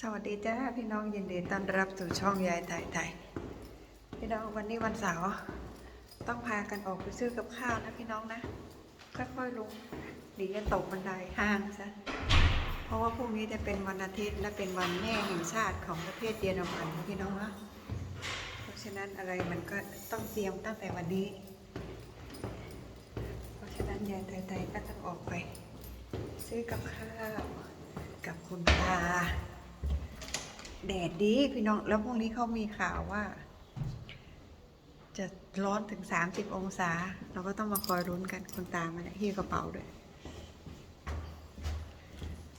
สวัสดีจ้าพี่น้องยินดีต้อนรับสู่ช่องยายไต่ไต่พี่น้องวันนี้วันเสาร์ต้องพากันออกไปซื้อกับข้าวนะพี่น้องนะ ค่อยๆลงเดีจะตกบันไดห้างซะเพราะว่าพรุ่งนี้จะเป็นวันอาทิตย์และเป็นวันแม่แห่งชาติของประเทศเยอรมันพี่น้องนะเพราะฉะนั้นอะไรมันก็ต้องเตรียมตั้งแต่วันนี้ เพราะฉะนั้นยายไต่ไต่ก็ต้องออกไป ซื้อกับข้าวกับคุณตา แดดดีพี่น้อง แล้วพรุ่งนี้เขามีข่าวว่า จะร้อนถึง30องศา เราก็ต้องมาคอยรุ้นกันคุณตามาเนี่ยหิ้วกระเป๋าด้วย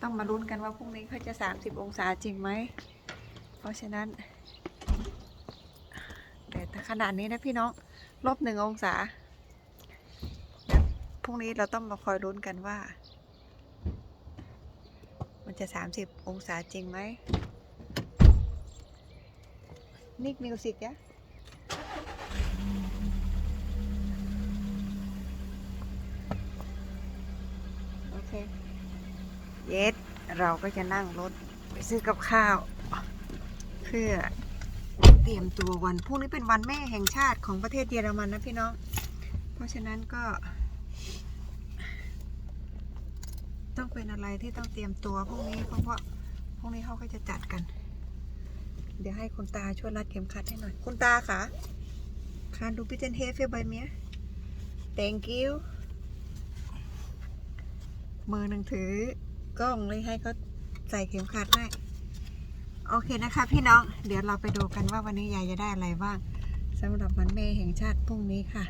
ต้องมารุ้นกันว่าพรุ่งนี้เขาจะ30องศาจริงไหม เพราะฉะนั้นแต่ขนาดนี้นะพี่น้องลบหนึ่งองศาพรุ่งนี้เราต้องมาคอยรุ้นกันว่า มันจะ30องศาจริงไหม นิกมิวสิกยะโอเคเยสเราก็จะนั่งรถไปซื้อกับข้าว เพื่อเตรียมตัววันพรุ่งนี้เป็นวันแม่แห่งชาติของประเทศเยอรมันนะพี่น้อง เพราะฉะนั้นก็ ต้องเป็นอะไรที่ต้องเตรียมตัวพรุ่งนี้เพราะว่าพรุ่งนี้เขาก็จะจัดกัน ดี๋ยวให้คุณตาช่วยรัดเข็มขัดให้หน่อย คุณตาคะคานดูพิเจนเฮฟเฟลใบเมีย thank you มือหนึ่งถือกล้องเลยให้เขาใส่เข็มขัดให้โอเคนะคะ พี่น้อง เดี๋ยวเราไปดูกันว่าวันนี้ยายจะได้อะไรบ้างสำหรับวันแม่แห่งชาติพรุ่งนี้ค่ะ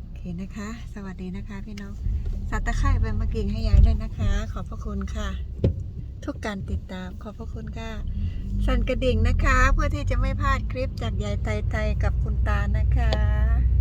โอเคนะคะ สวัสดีนะคะพี่น้อง สัตว์ตะไคร่เป็นมะกิ่งให้ยายด้วยนะคะ ขอบพระคุณค่ะ ทุกการติดตามขอบพระคุณค่ะ สั่นกระดิ่งนะคะ เพื่อที่จะไม่พลาดคลิปจากยายไตไตกับคุณตานะคะ